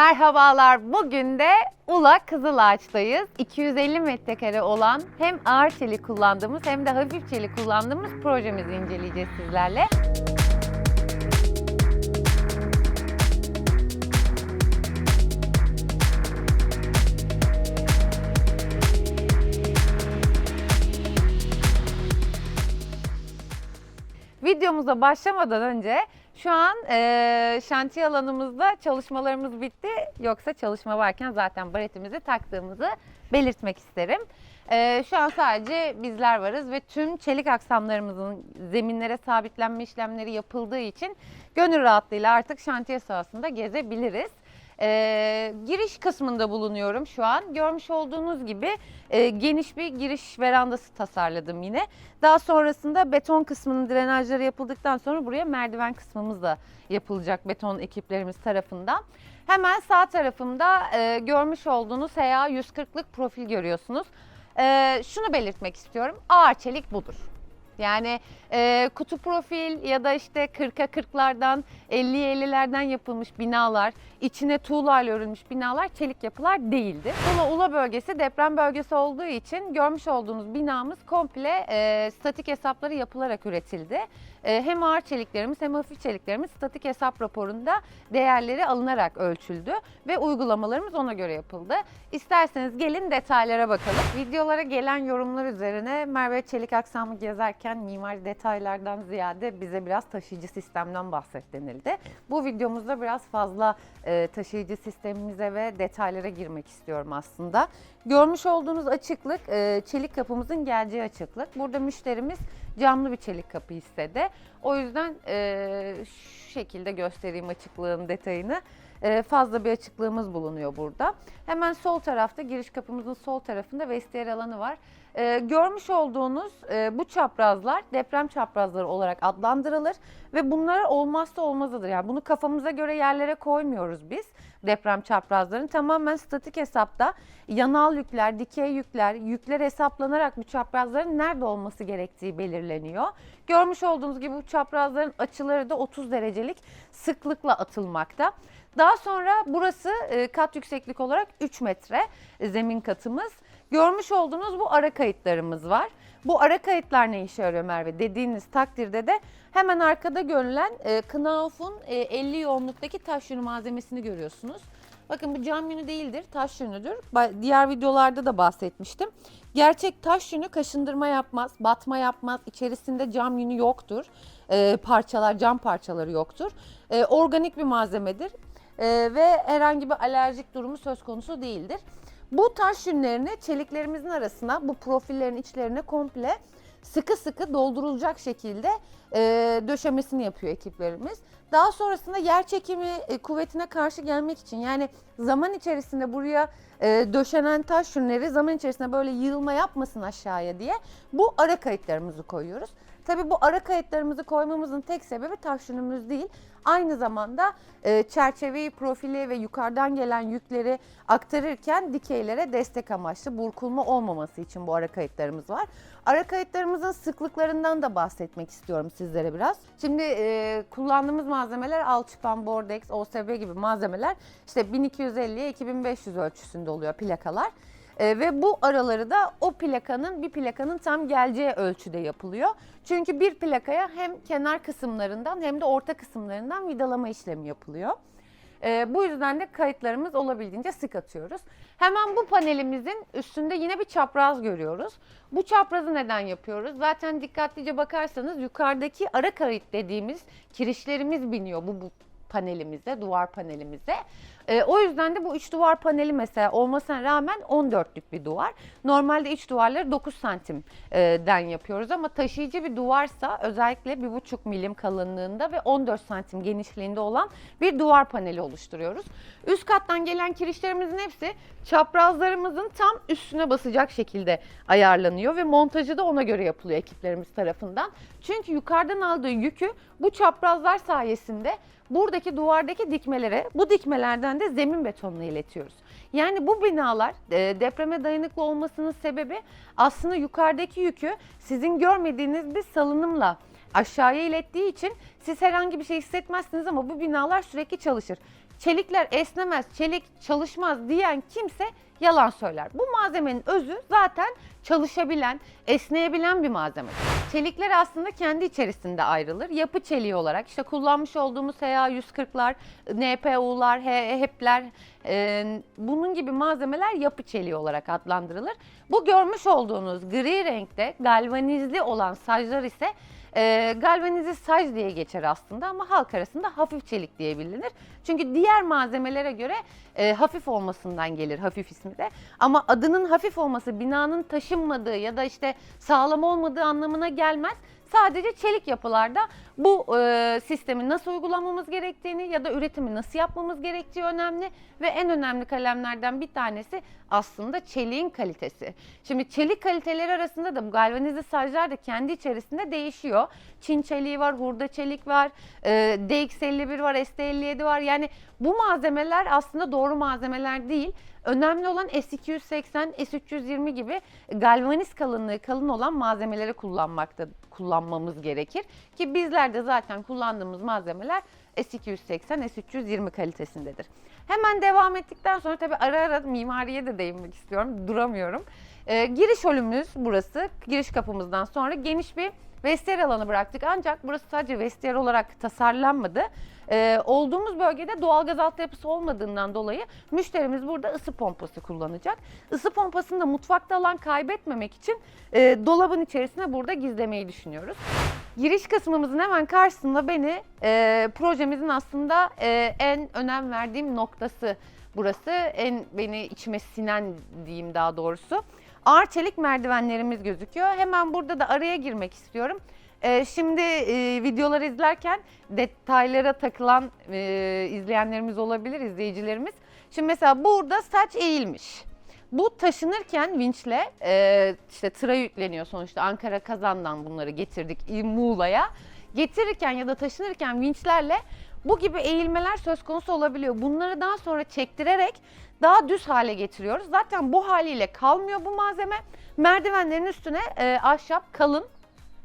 Merhabalar. Bugün de Ula Kızılağaç'tayız. 250 metrekare olan hem ağır çelik kullandığımız hem de hafif çelik kullandığımız projemizi inceleyeceğiz sizlerle. Videomuza başlamadan önce şu an eee şantiye alanımızda çalışmalarımız bitti. Yoksa çalışma varken zaten baretimizi taktığımızı belirtmek isterim. Eee, şu an sadece bizler varız ve tüm çelik aksamlarımızın zeminlere sabitlenme işlemleri yapıldığı için gönül rahatlığıyla artık şantiye sahasında gezebiliriz. Ee, giriş kısmında bulunuyorum şu an. Görmüş olduğunuz gibi e, geniş bir giriş verandası tasarladım yine. Daha sonrasında beton kısmının drenajları yapıldıktan sonra buraya merdiven kısmımız da yapılacak beton ekiplerimiz tarafından. Hemen sağ tarafımda e, görmüş olduğunuz HA 140'lık profil görüyorsunuz. E, şunu belirtmek istiyorum. Ağır çelik budur. Yani e, kutu profil ya da işte 40'a 40'lardan 50'ye 50'lerden yapılmış binalar, içine tuğlayla örülmüş binalar çelik yapılar değildir. Ula Ula bölgesi deprem bölgesi olduğu için görmüş olduğunuz binamız komple e, statik hesapları yapılarak üretildi. E, hem ağır çeliklerimiz hem hafif çeliklerimiz statik hesap raporunda değerleri alınarak ölçüldü ve uygulamalarımız ona göre yapıldı. İsterseniz gelin detaylara bakalım. Videolara gelen yorumlar üzerine Merve Çelik aksamı gezerken mimari detaylardan ziyade bize biraz taşıyıcı sistemden bahset denildi. Bu videomuzda biraz fazla e, taşıyıcı sistemimize ve detaylara girmek istiyorum aslında. Görmüş olduğunuz açıklık e, çelik kapımızın geleceği açıklık. Burada müşterimiz camlı bir çelik kapı istedi. O yüzden e, şu şekilde göstereyim açıklığın detayını. E, fazla bir açıklığımız bulunuyor burada. Hemen sol tarafta giriş kapımızın sol tarafında vestiyer alanı var. E, görmüş olduğunuz e, bu çaprazlar deprem çaprazları olarak adlandırılır ve bunlar olmazsa olmazıdır. Yani bunu kafamıza göre yerlere koymuyoruz biz deprem çaprazlarını. Tamamen statik hesapta yanal yükler, dikey yükler, yükler hesaplanarak bu çaprazların nerede olması gerektiği belirleniyor. Görmüş olduğunuz gibi bu çaprazların açıları da 30 derecelik sıklıkla atılmakta. Daha sonra burası e, kat yükseklik olarak 3 metre e, zemin katımız. Görmüş olduğunuz bu ara kayıtlarımız var. Bu ara kayıtlar ne işe yarıyor Merve dediğiniz takdirde de hemen arkada görülen e, Knauf'un e, 50 yoğunluktaki taş yünü malzemesini görüyorsunuz. Bakın bu cam yünü değildir, taş yünüdür. Diğer videolarda da bahsetmiştim. Gerçek taş yünü kaşındırma yapmaz, batma yapmaz. İçerisinde cam yünü yoktur. E, parçalar, cam parçaları yoktur. E, organik bir malzemedir. E, ve herhangi bir alerjik durumu söz konusu değildir. Bu taş yünlerini çeliklerimizin arasına, bu profillerin içlerine komple sıkı sıkı doldurulacak şekilde e, döşemesini yapıyor ekiplerimiz. Daha sonrasında yer çekimi e, kuvvetine karşı gelmek için yani zaman içerisinde buraya e, döşenen taş yünleri zaman içerisinde böyle yığılma yapmasın aşağıya diye bu ara kayıtlarımızı koyuyoruz. Tabii bu ara kayıtlarımızı koymamızın tek sebebi taş yünümüz değil. Aynı zamanda e, çerçeveyi, profili ve yukarıdan gelen yükleri aktarırken dikeylere destek amaçlı burkulma olmaması için bu ara kayıtlarımız var. Ara kayıtlarımızın sıklıklarından da bahsetmek istiyorum sizlere biraz. Şimdi e, kullandığımız malzemeler alçıpan, bordex, OSB gibi malzemeler işte 1250'ye 2500 ölçüsünde oluyor plakalar. E, ve bu araları da o plakanın bir plakanın tam geleceği ölçüde yapılıyor. Çünkü bir plakaya hem kenar kısımlarından hem de orta kısımlarından vidalama işlemi yapılıyor. E, bu yüzden de kayıtlarımız olabildiğince sık atıyoruz. Hemen bu panelimizin üstünde yine bir çapraz görüyoruz. Bu çaprazı neden yapıyoruz? Zaten dikkatlice bakarsanız yukarıdaki ara kayıt dediğimiz kirişlerimiz biniyor bu, bu panelimize, duvar panelimize. Ee, o yüzden de bu üç duvar paneli mesela olmasına rağmen 14'lük bir duvar. Normalde iç duvarları 9 santimden yapıyoruz ama taşıyıcı bir duvarsa özellikle 1,5 milim kalınlığında ve 14 santim genişliğinde olan bir duvar paneli oluşturuyoruz. Üst kattan gelen kirişlerimizin hepsi çaprazlarımızın tam üstüne basacak şekilde ayarlanıyor ve montajı da ona göre yapılıyor ekiplerimiz tarafından. Çünkü yukarıdan aldığı yükü bu çaprazlar sayesinde buradaki duvardaki dikmelere, bu dikmelerden de zemin betonuna iletiyoruz. Yani bu binalar e, depreme dayanıklı olmasının sebebi aslında yukarıdaki yükü sizin görmediğiniz bir salınımla aşağıya ilettiği için siz herhangi bir şey hissetmezsiniz ama bu binalar sürekli çalışır. Çelikler esnemez, çelik çalışmaz diyen kimse yalan söyler. Bu malzemenin özü zaten çalışabilen, esneyebilen bir malzeme. Çelikler aslında kendi içerisinde ayrılır. Yapı çeliği olarak işte kullanmış olduğumuz HA140'lar, NPU'lar, HEP'ler e, bunun gibi malzemeler yapı çeliği olarak adlandırılır. Bu görmüş olduğunuz gri renkte galvanizli olan saclar ise e, galvanize sac diye geçer aslında ama halk arasında hafif çelik diye bilinir. Çünkü diğer malzemelere göre e, hafif olmasından gelir hafif ismi de. Ama adının hafif olması binanın taşınmadığı ya da işte sağlam olmadığı anlamına gelmez. Sadece çelik yapılarda bu e, sistemi nasıl uygulamamız gerektiğini ya da üretimi nasıl yapmamız gerektiği önemli ve en önemli kalemlerden bir tanesi aslında çeliğin kalitesi. Şimdi çelik kaliteleri arasında da bu galvanize saclar da kendi içerisinde değişiyor. Çin çeliği var, hurda çelik var, e, DX51 var, ST57 var. Yani bu malzemeler aslında doğru malzemeler değil. Önemli olan S280, S320 gibi galvaniz kalınlığı kalın olan malzemeleri kullanmakta kullanmamız gerekir. Ki bizler de zaten kullandığımız malzemeler S280, S320 kalitesindedir. Hemen devam ettikten sonra tabii ara ara mimariye de değinmek istiyorum. Duramıyorum. Ee, giriş holümüz burası. Giriş kapımızdan sonra geniş bir vestiyer alanı bıraktık. Ancak burası sadece vestiyer olarak tasarlanmadı. Ee, olduğumuz bölgede doğalgaz altyapısı olmadığından dolayı müşterimiz burada ısı pompası kullanacak. Isı pompasını da mutfakta alan kaybetmemek için e, dolabın içerisine burada gizlemeyi düşünüyoruz. Giriş kısmımızın hemen karşısında beni e, projemizin aslında e, en önem verdiğim noktası burası. En beni içime sinen diyeyim daha doğrusu. Ağır çelik merdivenlerimiz gözüküyor. Hemen burada da araya girmek istiyorum. Ee, şimdi e, videoları izlerken detaylara takılan e, izleyenlerimiz olabilir, izleyicilerimiz. Şimdi mesela burada saç eğilmiş. Bu taşınırken vinçle e, işte tıra yükleniyor sonuçta Ankara Kazan'dan bunları getirdik Muğla'ya. Getirirken ya da taşınırken vinçlerle bu gibi eğilmeler söz konusu olabiliyor. Bunları daha sonra çektirerek daha düz hale getiriyoruz. Zaten bu haliyle kalmıyor bu malzeme. Merdivenlerin üstüne e, ahşap kalın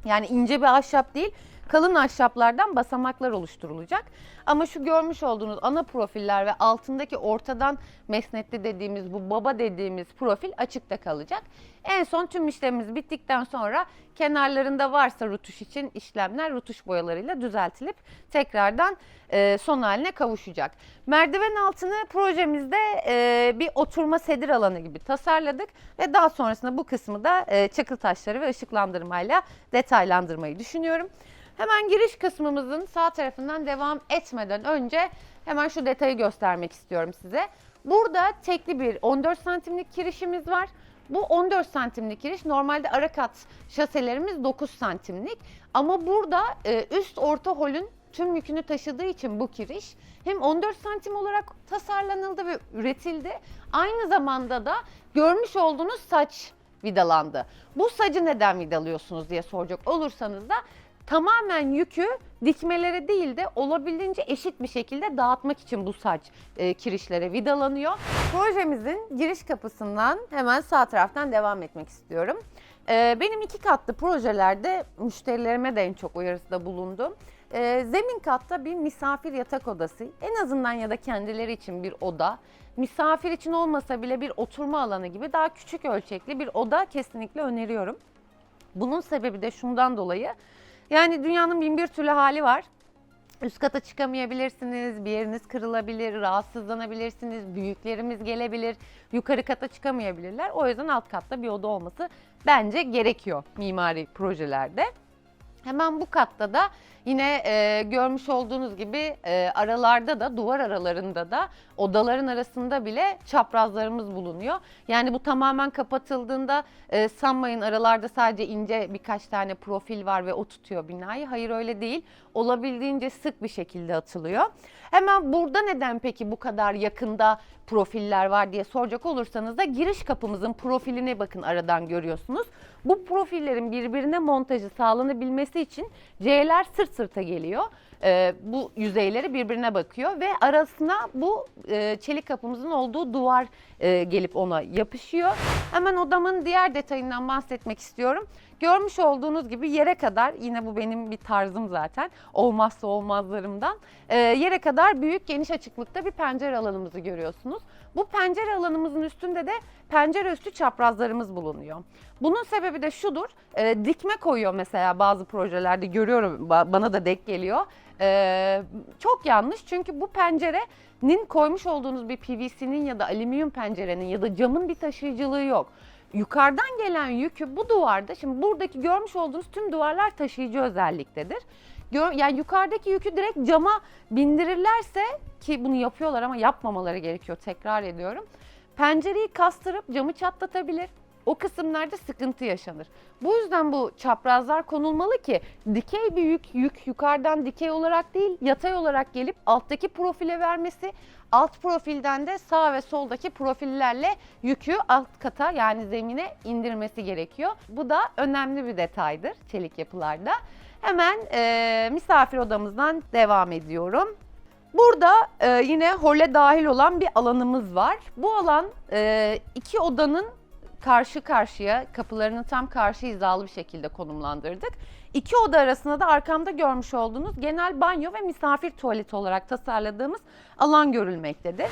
yani ince bir ahşap değil kalın ahşaplardan basamaklar oluşturulacak. Ama şu görmüş olduğunuz ana profiller ve altındaki ortadan mesnetli dediğimiz bu baba dediğimiz profil açıkta kalacak. En son tüm işlemimiz bittikten sonra kenarlarında varsa rutuş için işlemler rutuş boyalarıyla düzeltilip tekrardan e, son haline kavuşacak. Merdiven altını projemizde e, bir oturma sedir alanı gibi tasarladık ve daha sonrasında bu kısmı da e, çakıl taşları ve ışıklandırmayla detaylandırmayı düşünüyorum. Hemen giriş kısmımızın sağ tarafından devam etmeden önce hemen şu detayı göstermek istiyorum size. Burada tekli bir 14 santimlik kirişimiz var. Bu 14 santimlik kiriş normalde ara kat şaselerimiz 9 santimlik. Ama burada e, üst orta holün tüm yükünü taşıdığı için bu kiriş hem 14 santim olarak tasarlanıldı ve üretildi. Aynı zamanda da görmüş olduğunuz saç vidalandı. Bu sacı neden vidalıyorsunuz diye soracak olursanız da tamamen yükü dikmelere değil de olabildiğince eşit bir şekilde dağıtmak için bu saç e, kirişlere vidalanıyor. Projemizin giriş kapısından hemen sağ taraftan devam etmek istiyorum. E, benim iki katlı projelerde müşterilerime de en çok uyarısında bulundum. E, zemin katta bir misafir yatak odası, en azından ya da kendileri için bir oda, misafir için olmasa bile bir oturma alanı gibi daha küçük ölçekli bir oda kesinlikle öneriyorum. Bunun sebebi de şundan dolayı. Yani dünyanın bin bir türlü hali var. Üst kata çıkamayabilirsiniz, bir yeriniz kırılabilir, rahatsızlanabilirsiniz, büyüklerimiz gelebilir, yukarı kata çıkamayabilirler. O yüzden alt katta bir oda olması bence gerekiyor mimari projelerde. Hemen bu katta da yine e, görmüş olduğunuz gibi e, aralarda da duvar aralarında da odaların arasında bile çaprazlarımız bulunuyor. Yani bu tamamen kapatıldığında e, sanmayın aralarda sadece ince birkaç tane profil var ve o tutuyor binayı. Hayır öyle değil. Olabildiğince sık bir şekilde atılıyor. Hemen burada neden peki bu kadar yakında profiller var diye soracak olursanız da giriş kapımızın profiline bakın aradan görüyorsunuz. Bu profillerin birbirine montajı sağlanabilmesi için C'ler sırt sırta geliyor. Ee, bu yüzeyleri birbirine bakıyor ve arasına bu e, çelik kapımızın olduğu duvar e, gelip ona yapışıyor. Hemen odamın diğer detayından bahsetmek istiyorum. Görmüş olduğunuz gibi yere kadar yine bu benim bir tarzım zaten olmazsa olmazlarımdan e, yere kadar büyük geniş açıklıkta bir pencere alanımızı görüyorsunuz. Bu pencere alanımızın üstünde de pencere üstü çaprazlarımız bulunuyor. Bunun sebebi de şudur. e, dikme koyuyor mesela bazı projelerde görüyorum ba- bana da denk geliyor. E, çok yanlış çünkü bu pencerenin koymuş olduğunuz bir PVC'nin ya da alüminyum pencerenin ya da camın bir taşıyıcılığı yok. Yukarıdan gelen yükü bu duvarda şimdi buradaki görmüş olduğunuz tüm duvarlar taşıyıcı özelliktedir. Gör, yani yukarıdaki yükü direkt cama bindirirlerse ki bunu yapıyorlar ama yapmamaları gerekiyor tekrar ediyorum. Pencereyi kastırıp camı çatlatabilir. O kısımlarda sıkıntı yaşanır. Bu yüzden bu çaprazlar konulmalı ki dikey bir yük, yük yukarıdan dikey olarak değil yatay olarak gelip alttaki profile vermesi, alt profilden de sağ ve soldaki profillerle yükü alt kata yani zemine indirmesi gerekiyor. Bu da önemli bir detaydır çelik yapılarda. Hemen eee, misafir odamızdan devam ediyorum. Burada e, yine hole dahil olan bir alanımız var. Bu alan e, iki odanın karşı karşıya kapılarını tam karşı hizalı bir şekilde konumlandırdık. İki oda arasında da arkamda görmüş olduğunuz genel banyo ve misafir tuvaleti olarak tasarladığımız alan görülmektedir.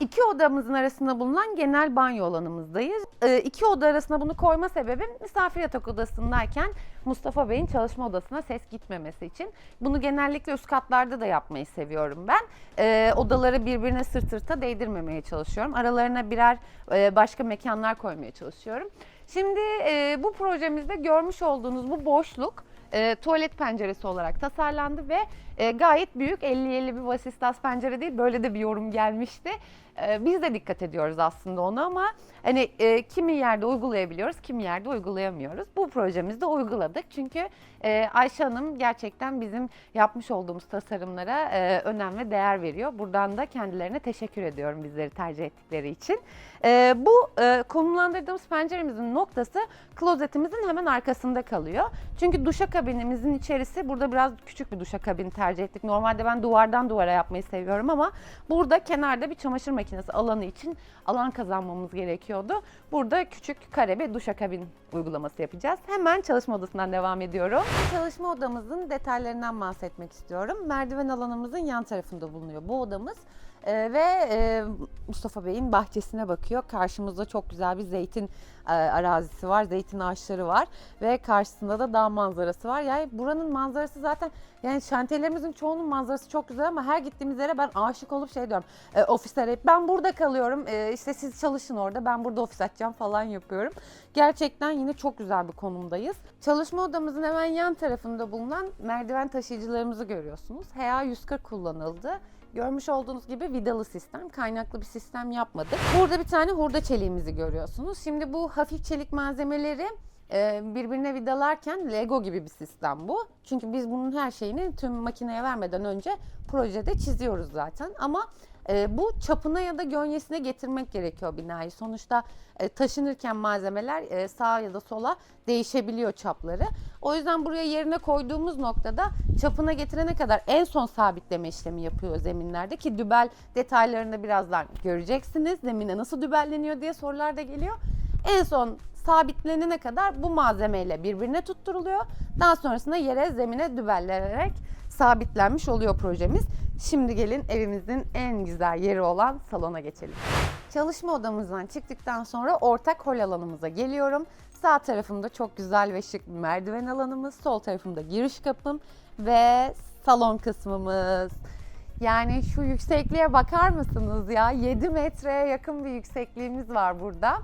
İki odamızın arasında bulunan genel banyo alanımızdayız. Ee, iki oda arasında bunu koyma sebebim misafir yatak odasındayken Mustafa Bey'in çalışma odasına ses gitmemesi için. Bunu genellikle üst katlarda da yapmayı seviyorum ben. Ee, odaları birbirine sırt sırta değdirmemeye çalışıyorum. Aralarına birer e, başka mekanlar koymaya çalışıyorum. Şimdi e, bu projemizde görmüş olduğunuz bu boşluk e, tuvalet penceresi olarak tasarlandı ve e, gayet büyük 50-50 bir vasistas pencere değil böyle de bir yorum gelmişti. E, biz de dikkat ediyoruz aslında ona ama hani e, kimi yerde uygulayabiliyoruz, kimi yerde uygulayamıyoruz. Bu projemizde uyguladık çünkü e, Ayşe Hanım gerçekten bizim yapmış olduğumuz tasarımlara e, önem ve değer veriyor. Buradan da kendilerine teşekkür ediyorum bizleri tercih ettikleri için. E, bu e, konumlandırdığımız penceremizin noktası klozetimizin hemen arkasında kalıyor. Çünkü duşakabinimizin içerisi burada biraz küçük bir duşakabin tercih ettik. Normalde ben duvardan duvara yapmayı seviyorum ama burada kenarda bir çamaşır makinesi alanı için alan kazanmamız gerekiyordu. Burada küçük kare bir duşakabin uygulaması yapacağız. Hemen çalışma odasından devam ediyorum. Çalışma odamızın detaylarından bahsetmek istiyorum. Merdiven alanımızın yan tarafında bulunuyor bu odamız. Ee, ve e, Mustafa Bey'in bahçesine bakıyor. Karşımızda çok güzel bir zeytin e, arazisi var, zeytin ağaçları var ve karşısında da dağ manzarası var. Yani buranın manzarası zaten yani şantiyelerimizin çoğunun manzarası çok güzel ama her gittiğimiz yere ben aşık olup şey diyorum. E, ofis arayıp ben burada kalıyorum. E, işte siz çalışın orada. Ben burada ofis açacağım falan yapıyorum. Gerçekten yine çok güzel bir konumdayız. Çalışma odamızın hemen yan tarafında bulunan merdiven taşıyıcılarımızı görüyorsunuz. HA 140 kullanıldı. Görmüş olduğunuz gibi vidalı sistem, kaynaklı bir sistem yapmadık. Burada bir tane hurda çeliğimizi görüyorsunuz. Şimdi bu hafif çelik malzemeleri e, birbirine vidalarken Lego gibi bir sistem bu. Çünkü biz bunun her şeyini tüm makineye vermeden önce projede çiziyoruz zaten. Ama e, bu çapına ya da gönyesine getirmek gerekiyor binayı. Sonuçta e, taşınırken malzemeler e, sağa ya da sola değişebiliyor çapları. O yüzden buraya yerine koyduğumuz noktada çapına getirene kadar en son sabitleme işlemi yapıyor zeminlerde ki dübel detaylarını birazdan göreceksiniz. Zemine nasıl dübelleniyor diye sorular da geliyor. En son sabitlenene kadar bu malzemeyle birbirine tutturuluyor. Daha sonrasında yere zemine dübellenerek sabitlenmiş oluyor projemiz. Şimdi gelin evimizin en güzel yeri olan salona geçelim. Çalışma odamızdan çıktıktan sonra ortak hol alanımıza geliyorum. Sağ tarafımda çok güzel ve şık bir merdiven alanımız, sol tarafımda giriş kapım ve salon kısmımız. Yani şu yüksekliğe bakar mısınız ya? 7 metreye yakın bir yüksekliğimiz var burada.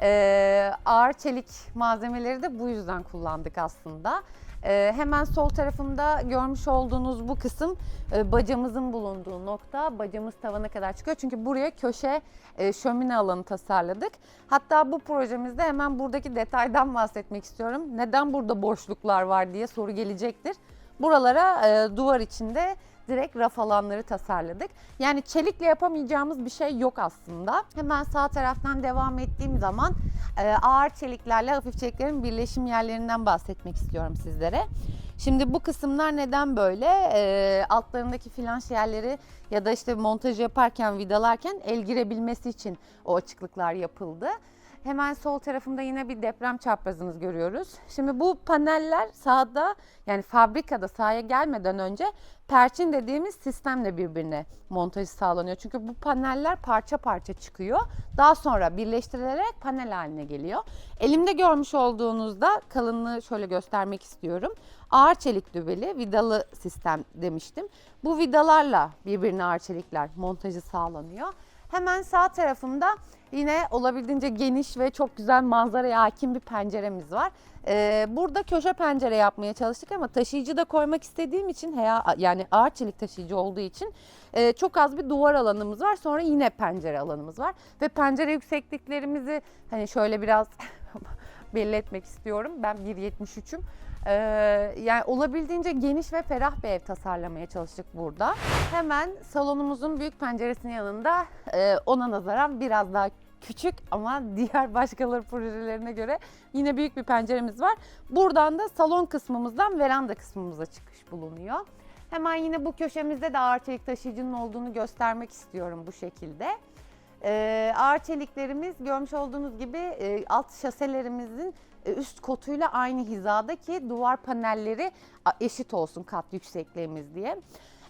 Ee, ağır çelik malzemeleri de bu yüzden kullandık aslında. Ee, hemen sol tarafımda görmüş olduğunuz bu kısım e, bacamızın bulunduğu nokta. Bacamız tavana kadar çıkıyor. Çünkü buraya köşe e, şömine alanı tasarladık. Hatta bu projemizde hemen buradaki detaydan bahsetmek istiyorum. Neden burada boşluklar var diye soru gelecektir. Buralara e, duvar içinde direkt raf alanları tasarladık. Yani çelikle yapamayacağımız bir şey yok aslında. Hemen sağ taraftan devam ettiğim zaman e, ağır çeliklerle hafif çeliklerin birleşim yerlerinden bahsetmek istiyorum sizlere. Şimdi bu kısımlar neden böyle? E, altlarındaki flanş yerleri ya da işte montajı yaparken, vidalarken el girebilmesi için o açıklıklar yapıldı. Hemen sol tarafımda yine bir deprem çaprazımız görüyoruz. Şimdi bu paneller sahada yani fabrikada sahaya gelmeden önce perçin dediğimiz sistemle birbirine montajı sağlanıyor. Çünkü bu paneller parça parça çıkıyor. Daha sonra birleştirilerek panel haline geliyor. Elimde görmüş olduğunuzda kalınlığı şöyle göstermek istiyorum. Ağır çelik dübeli vidalı sistem demiştim. Bu vidalarla birbirine ağır çelikler montajı sağlanıyor. Hemen sağ tarafımda yine olabildiğince geniş ve çok güzel manzaraya hakim bir penceremiz var. Ee, burada köşe pencere yapmaya çalıştık ama taşıyıcı da koymak istediğim için veya yani ağır çelik taşıyıcı olduğu için e, çok az bir duvar alanımız var. Sonra yine pencere alanımız var ve pencere yüksekliklerimizi hani şöyle biraz belli etmek istiyorum. Ben 1.73'üm. Ee, yani olabildiğince geniş ve ferah bir ev tasarlamaya çalıştık burada. Hemen salonumuzun büyük penceresinin yanında e, ona nazaran biraz daha küçük ama diğer başkaları projelerine göre yine büyük bir penceremiz var. Buradan da salon kısmımızdan veranda kısmımıza çıkış bulunuyor. Hemen yine bu köşemizde de ağır çelik taşıyıcının olduğunu göstermek istiyorum bu şekilde. Ee, ağır çeliklerimiz görmüş olduğunuz gibi e, alt şaselerimizin üst kotuyla aynı hizada ki duvar panelleri eşit olsun kat yüksekliğimiz diye.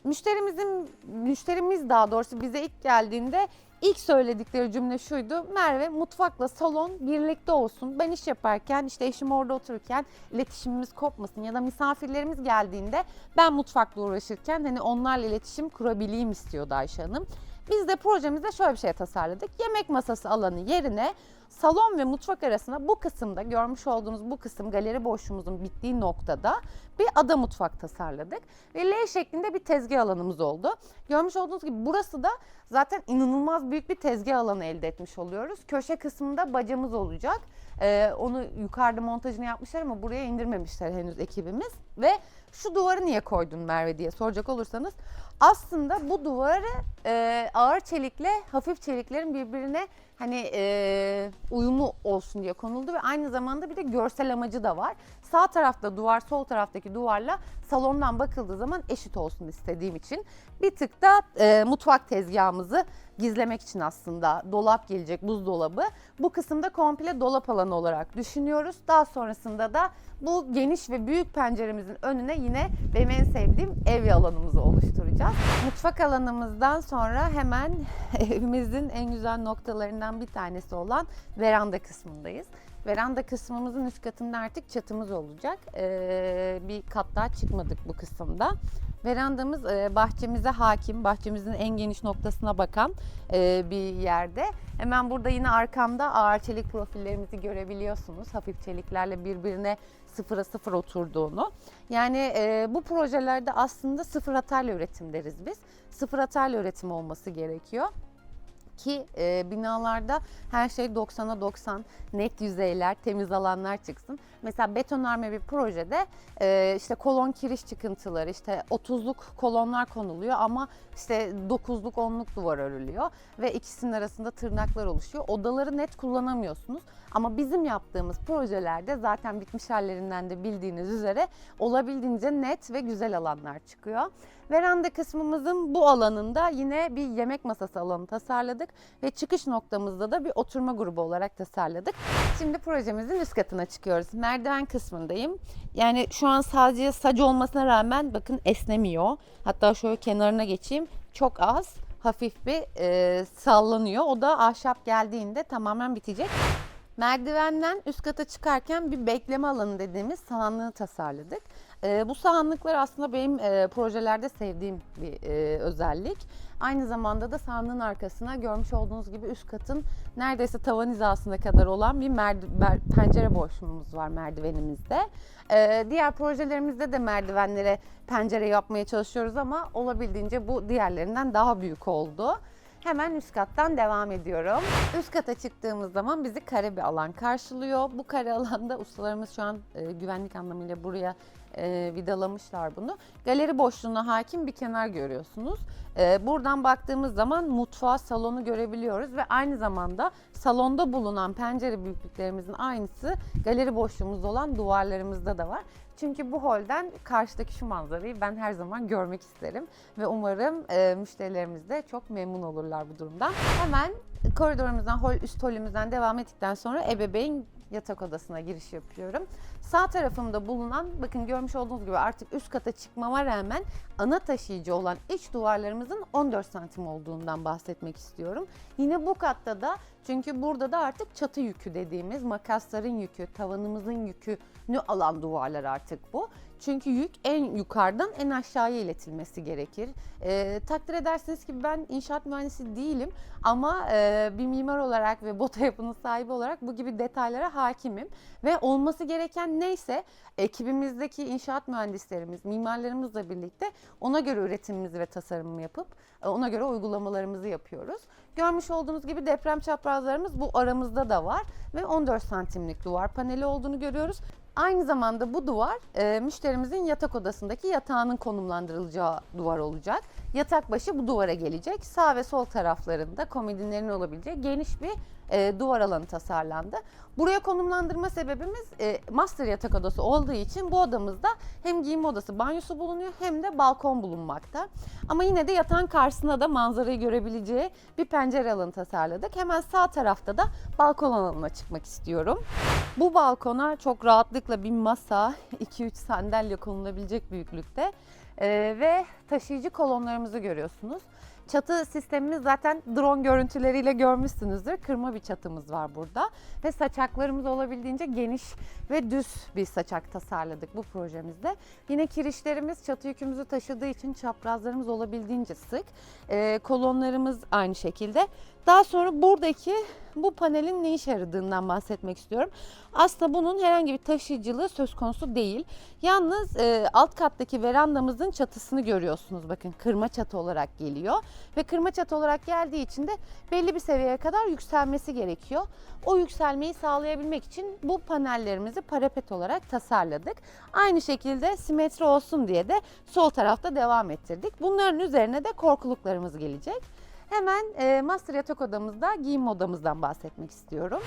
Müşterimizin müşterimiz daha doğrusu bize ilk geldiğinde ilk söyledikleri cümle şuydu. Merve mutfakla salon birlikte olsun. Ben iş yaparken işte eşim orada otururken iletişimimiz kopmasın ya da misafirlerimiz geldiğinde ben mutfakla uğraşırken hani onlarla iletişim kurabileyim istiyordu Ayşe Hanım. Biz de projemizde şöyle bir şey tasarladık. Yemek masası alanı yerine salon ve mutfak arasında bu kısımda görmüş olduğunuz bu kısım galeri boşluğumuzun bittiği noktada bir ada mutfak tasarladık. Ve L şeklinde bir tezgah alanımız oldu. Görmüş olduğunuz gibi burası da zaten inanılmaz büyük bir tezgah alanı elde etmiş oluyoruz. Köşe kısmında bacamız olacak. Ee, onu yukarıda montajını yapmışlar ama buraya indirmemişler henüz ekibimiz. Ve şu duvarı niye koydun Merve diye soracak olursanız aslında bu duvarı e, ağır çelikle hafif çeliklerin birbirine hani e, uyumu olsun diye konuldu ve aynı zamanda bir de görsel amacı da var. Sağ tarafta duvar, sol taraftaki duvarla salondan bakıldığı zaman eşit olsun istediğim için bir tık da e, mutfak tezgahımızı gizlemek için aslında dolap gelecek buzdolabı. Bu kısımda komple dolap alanı olarak düşünüyoruz. Daha sonrasında da bu geniş ve büyük penceremizin önüne yine benim en sevdiğim ev alanımızı oluşturacağız. Mutfak alanımızdan sonra hemen evimizin en güzel noktalarından bir tanesi olan veranda kısmındayız. Veranda kısmımızın üst katında artık çatımız olacak. Ee, bir kat daha çıkmadık bu kısımda. Verandamız e, bahçemize hakim, bahçemizin en geniş noktasına bakan e, bir yerde. Hemen burada yine arkamda ağır çelik profillerimizi görebiliyorsunuz. Hafif çeliklerle birbirine sıfıra sıfır oturduğunu. Yani e, bu projelerde aslında sıfır hatayla üretim deriz biz. Sıfır hatayla üretim olması gerekiyor ki e, binalarda her şey 90'a 90 net yüzeyler, temiz alanlar çıksın. Mesela betonarme bir projede e, işte kolon kiriş çıkıntıları, işte 30'luk kolonlar konuluyor ama işte 9'luk 10'luk duvar örülüyor ve ikisinin arasında tırnaklar oluşuyor. Odaları net kullanamıyorsunuz. Ama bizim yaptığımız projelerde zaten bitmiş hallerinden de bildiğiniz üzere olabildiğince net ve güzel alanlar çıkıyor. Veranda kısmımızın bu alanında yine bir yemek masası alanı tasarladık ve çıkış noktamızda da bir oturma grubu olarak tasarladık. Şimdi projemizin üst katına çıkıyoruz. Merdiven kısmındayım. Yani şu an sadece sac olmasına rağmen bakın esnemiyor. Hatta şöyle kenarına geçeyim. Çok az hafif bir e, sallanıyor. O da ahşap geldiğinde tamamen bitecek. Merdivenden üst kata çıkarken bir bekleme alanı dediğimiz sahanlığı tasarladık. E, bu sahanlıklar aslında benim e, projelerde sevdiğim bir e, özellik. Aynı zamanda da sahanlığın arkasına görmüş olduğunuz gibi üst katın neredeyse tavan hizasına kadar olan bir merdi- mer- pencere boşluğumuz var merdivenimizde. E, diğer projelerimizde de merdivenlere pencere yapmaya çalışıyoruz ama olabildiğince bu diğerlerinden daha büyük oldu. Hemen üst kattan devam ediyorum. Üst kata çıktığımız zaman bizi kare bir alan karşılıyor. Bu kare alanda ustalarımız şu an e, güvenlik anlamıyla buraya e, vidalamışlar bunu. Galeri boşluğuna hakim bir kenar görüyorsunuz. E, buradan baktığımız zaman mutfağı, salonu görebiliyoruz ve aynı zamanda salonda bulunan pencere büyüklüklerimizin aynısı galeri boşluğumuzda olan duvarlarımızda da var. Çünkü bu holden karşıdaki şu manzarayı ben her zaman görmek isterim. Ve umarım e, müşterilerimiz de çok memnun olurlar bu durumdan. Hemen koridorumuzdan, hol, üst holümüzden devam ettikten sonra ebeveyn yatak odasına giriş yapıyorum. Sağ tarafımda bulunan, bakın görmüş olduğunuz gibi artık üst kata çıkmama rağmen ana taşıyıcı olan iç duvarlarımızın 14 santim olduğundan bahsetmek istiyorum. Yine bu katta da çünkü burada da artık çatı yükü dediğimiz makasların yükü, tavanımızın yükünü alan duvarlar artık bu. Çünkü yük en yukarıdan en aşağıya iletilmesi gerekir. Ee, takdir edersiniz ki ben inşaat mühendisi değilim ama e, bir mimar olarak ve bota yapının sahibi olarak bu gibi detaylara hakimim. Ve olması gereken neyse ekibimizdeki inşaat mühendislerimiz, mimarlarımızla birlikte ona göre üretimimizi ve tasarımımı yapıp e, ona göre uygulamalarımızı yapıyoruz. Görmüş olduğunuz gibi deprem çaprazlarımız bu aramızda da var ve 14 santimlik duvar paneli olduğunu görüyoruz. Aynı zamanda bu duvar e, müşterimizin yatak odasındaki yatağının konumlandırılacağı duvar olacak. Yatak başı bu duvara gelecek. Sağ ve sol taraflarında komodinlerin olabileceği geniş bir e, duvar alanı tasarlandı. Buraya konumlandırma sebebimiz e, master yatak odası olduğu için bu odamızda hem giyinme odası banyosu bulunuyor hem de balkon bulunmakta. Ama yine de yatağın karşısında da manzarayı görebileceği bir pencere alanı tasarladık. Hemen sağ tarafta da balkon alanına çıkmak istiyorum. Bu balkona çok rahatlıkla bir masa, 2-3 sandalye konulabilecek büyüklükte Ee, ve taşıyıcı kolonlarımızı görüyorsunuz. Çatı sistemimiz zaten drone görüntüleriyle görmüşsünüzdür. Kırma bir çatımız var burada ve saçaklarımız olabildiğince geniş ve düz bir saçak tasarladık bu projemizde. Yine kirişlerimiz çatı yükümüzü taşıdığı için çaprazlarımız olabildiğince sık. Ee, kolonlarımız aynı şekilde. Daha sonra buradaki bu panelin ne işe yaradığından bahsetmek istiyorum. Aslında bunun herhangi bir taşıyıcılığı söz konusu değil. Yalnız e, alt kattaki verandamızın çatısını görüyorsunuz. Bakın kırma çatı olarak geliyor. Ve kırma çatı olarak geldiği için de belli bir seviyeye kadar yükselmesi gerekiyor. O yükselmeyi sağlayabilmek için bu panellerimizi parapet olarak tasarladık. Aynı şekilde simetri olsun diye de sol tarafta devam ettirdik. Bunların üzerine de korkuluklarımız gelecek. Hemen e, master yatak odamızda giyinme odamızdan bahsetmek istiyorum.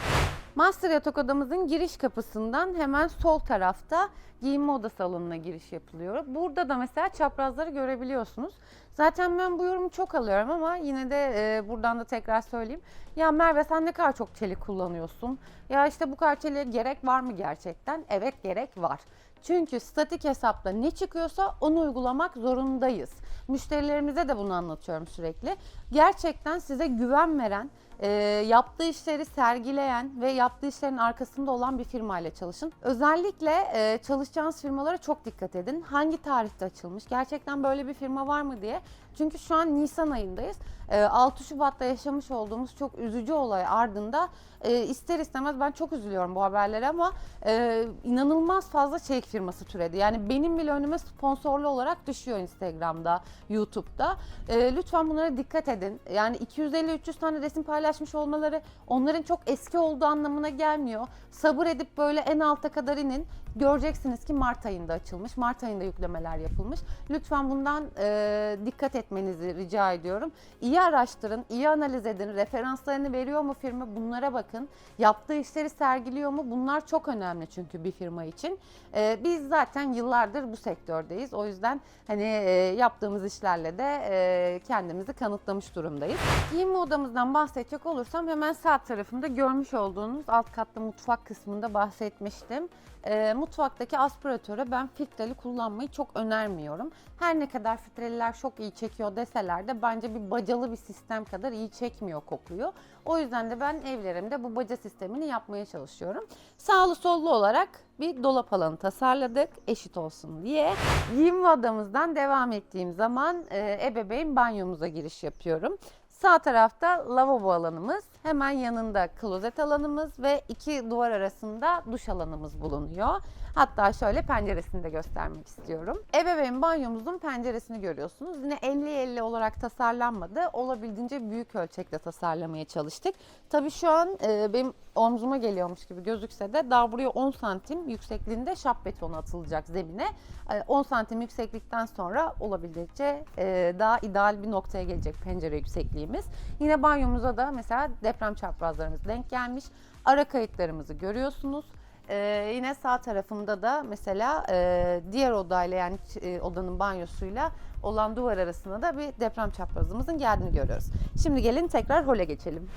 Master yatak odamızın giriş kapısından hemen sol tarafta giyinme odası alanına giriş yapılıyor. Burada da mesela çaprazları görebiliyorsunuz. Zaten ben bu yorumu çok alıyorum ama yine de e, buradan da tekrar söyleyeyim. Ya Merve sen ne kadar çok çelik kullanıyorsun. Ya işte bu kadar çeliğe gerek var mı gerçekten? Evet gerek var. Çünkü statik hesapta ne çıkıyorsa onu uygulamak zorundayız. Müşterilerimize de bunu anlatıyorum sürekli. Gerçekten size güven veren, e, yaptığı işleri sergileyen ve yaptığı işlerin arkasında olan bir firmayla çalışın. Özellikle e, çalışacağınız firmalara çok dikkat edin. Hangi tarihte açılmış? Gerçekten böyle bir firma var mı diye. Çünkü şu an Nisan ayındayız. E, 6 Şubat'ta yaşamış olduğumuz çok üzücü olay ardında e, ister istemez ben çok üzülüyorum bu haberlere ama e, inanılmaz fazla çelik firması türedi. Yani benim bile önüme sponsorlu olarak düşüyor Instagram'da, YouTube'da. E, lütfen bunlara dikkat edin. Yani 250-300 tane resim paylaşmış olmaları onların çok eski olduğu anlamına gelmiyor. Sabır edip böyle en alta kadar inin. Göreceksiniz ki Mart ayında açılmış. Mart ayında yüklemeler yapılmış. Lütfen bundan e, dikkat etmenizi rica ediyorum. İyi araştırın, iyi analiz edin. Referanslarını veriyor mu firma? Bunlara bakın. Yaptığı işleri sergiliyor mu? Bunlar çok önemli çünkü bir firma için. E, biz zaten yıllardır bu sektördeyiz. O yüzden hani e, yaptığımız işlerle de e, kendimizi kanıtlamış durumdayız. Giyinme odamızdan bahsedecek olursam hemen sağ tarafımda görmüş olduğunuz alt katta mutfak kısmında bahsetmiştim. E, mutfaktaki aspiratöre ben filtreli kullanmayı çok önermiyorum. Her ne kadar filtreliler çok iyi çekiyor deseler de bence bir bacalı bir sistem kadar iyi çekmiyor kokuyu. O yüzden de ben evlerimde bu baca sistemini yapmaya çalışıyorum. Sağlı sollu olarak bir dolap alanı tasarladık eşit olsun diye. Giyinme odamızdan devam ettiğim zaman e, ebeveyn banyomuza giriş yapıyorum. Sağ tarafta lavabo alanımız, hemen yanında klozet alanımız ve iki duvar arasında duş alanımız bulunuyor. Hatta şöyle penceresini de göstermek istiyorum. Ebeveyn banyomuzun penceresini görüyorsunuz. Yine 50-50 olarak tasarlanmadı. Olabildiğince büyük ölçekte tasarlamaya çalıştık. Tabii şu an e, benim omzuma geliyormuş gibi gözükse de daha buraya 10 santim yüksekliğinde şap betonu atılacak zemine. E, 10 santim yükseklikten sonra olabildiğince e, daha ideal bir noktaya gelecek pencere yüksekliğimiz. Yine banyomuza da mesela deprem çaprazlarımız denk gelmiş. Ara kayıtlarımızı görüyorsunuz. Ee, yine sağ tarafımda da mesela e, diğer odayla yani e, odanın banyosuyla olan duvar arasında da bir deprem çaprazımızın geldiğini görüyoruz. Şimdi gelin tekrar hole geçelim.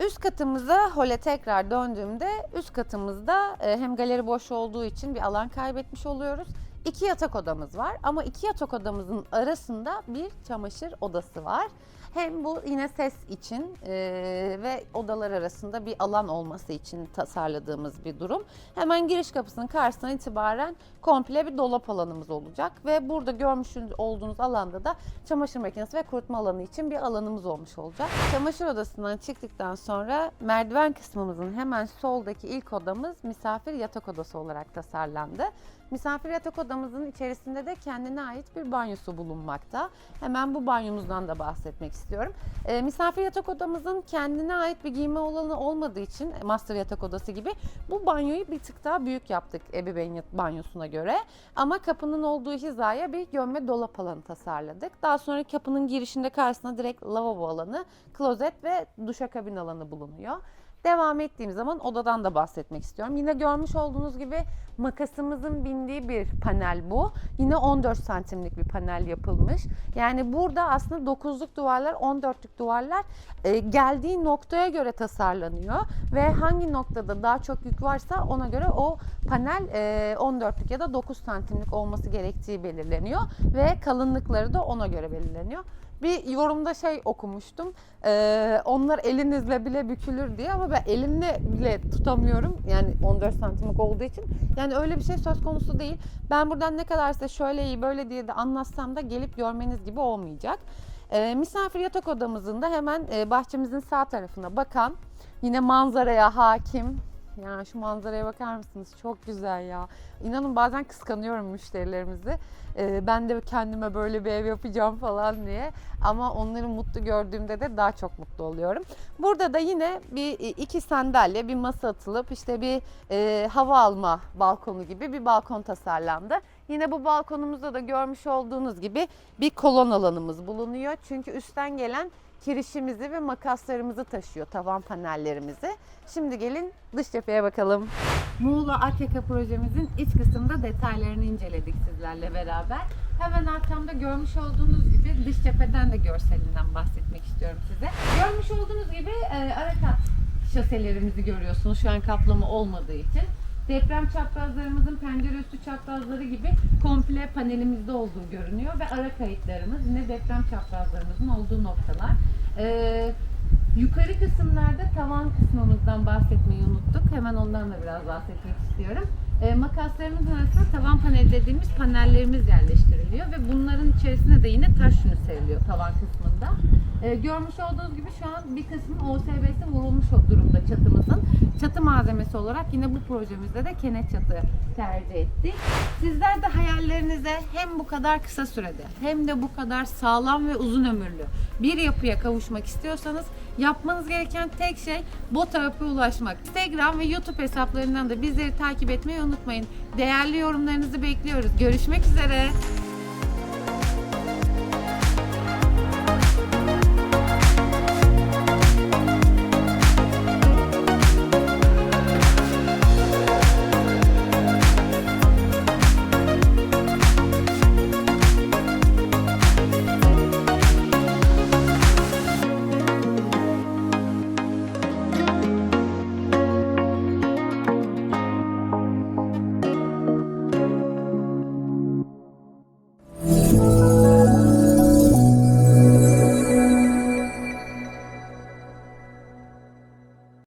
Üst katımıza hole tekrar döndüğümde üst katımızda e, hem galeri boş olduğu için bir alan kaybetmiş oluyoruz. İki yatak odamız var ama iki yatak odamızın arasında bir çamaşır odası var. Hem bu yine ses için e, ve odalar arasında bir alan olması için tasarladığımız bir durum. Hemen giriş kapısının karşısından itibaren komple bir dolap alanımız olacak ve burada görmüş olduğunuz alanda da çamaşır makinesi ve kurutma alanı için bir alanımız olmuş olacak. Çamaşır odasından çıktıktan sonra merdiven kısmımızın hemen soldaki ilk odamız misafir yatak odası olarak tasarlandı. Misafir yatak odamızın içerisinde de kendine ait bir banyosu bulunmakta. Hemen bu banyomuzdan da bahsetmek istiyorum. Ee, misafir yatak odamızın kendine ait bir giyme alanı olmadığı için master yatak odası gibi bu banyoyu bir tık daha büyük yaptık ebeveyn banyosuna göre. Ama kapının olduğu hizaya bir gömme dolap alanı tasarladık. Daha sonra kapının girişinde karşısına direkt lavabo alanı, klozet ve duşakabin alanı bulunuyor. Devam ettiğim zaman odadan da bahsetmek istiyorum. Yine görmüş olduğunuz gibi makasımızın bindiği bir panel bu. Yine 14 santimlik bir panel yapılmış. Yani burada aslında 9'luk duvarlar, 14'lük duvarlar e, geldiği noktaya göre tasarlanıyor. Ve hangi noktada daha çok yük varsa ona göre o panel e, 14'lük ya da 9 santimlik olması gerektiği belirleniyor. Ve kalınlıkları da ona göre belirleniyor. Bir yorumda şey okumuştum. Ee, onlar elinizle bile bükülür diye ama ben elimle bile tutamıyorum. Yani 14 santimlik olduğu için. Yani öyle bir şey söz konusu değil. Ben buradan ne kadar size şöyle iyi böyle diye de anlatsam da gelip görmeniz gibi olmayacak. Ee, misafir yatak odamızın da hemen e, bahçemizin sağ tarafına bakan yine manzaraya hakim ya şu manzaraya bakar mısınız? Çok güzel ya. İnanın bazen kıskanıyorum müşterilerimizi. Ee, ben de kendime böyle bir ev yapacağım falan diye. Ama onları mutlu gördüğümde de daha çok mutlu oluyorum. Burada da yine bir iki sandalye, bir masa atılıp işte bir e, hava alma balkonu gibi bir balkon tasarlandı. Yine bu balkonumuzda da görmüş olduğunuz gibi bir kolon alanımız bulunuyor. Çünkü üstten gelen kirişimizi ve makaslarımızı taşıyor tavan panellerimizi. Şimdi gelin dış cepheye bakalım. Muğla Akyaka projemizin iç kısımda detaylarını inceledik sizlerle beraber. Hemen arkamda görmüş olduğunuz gibi dış cepheden de görselinden bahsetmek istiyorum size. Görmüş olduğunuz gibi e, arakat şaselerimizi görüyorsunuz şu an kaplama olmadığı için. Deprem çaprazlarımızın pencere üstü çaprazları gibi komple panelimizde olduğu görünüyor ve ara kayıtlarımız yine deprem çaprazlarımızın olduğu noktalar. Ee, yukarı kısımlarda tavan kısmımızdan bahsetmeyi unuttuk. Hemen ondan da biraz bahsetmek istiyorum. Ee, makaslarımızın arasında tavan paneli dediğimiz panellerimiz yerleştiriliyor ve bunların içerisine de yine taş yünü seriliyor tavan kısmında. Ee, görmüş olduğunuz gibi şu an bir kısmın OSB'si vurulmuş durumda çatımızın. Çatı malzemesi olarak yine bu projemizde de kenet çatı tercih ettik. Sizler de hayallerinize hem bu kadar kısa sürede hem de bu kadar sağlam ve uzun ömürlü bir yapıya kavuşmak istiyorsanız yapmanız gereken tek şey BOTAP'a ulaşmak. Instagram ve YouTube hesaplarından da bizleri takip etmeyi unutmayın. Değerli yorumlarınızı bekliyoruz. Görüşmek üzere.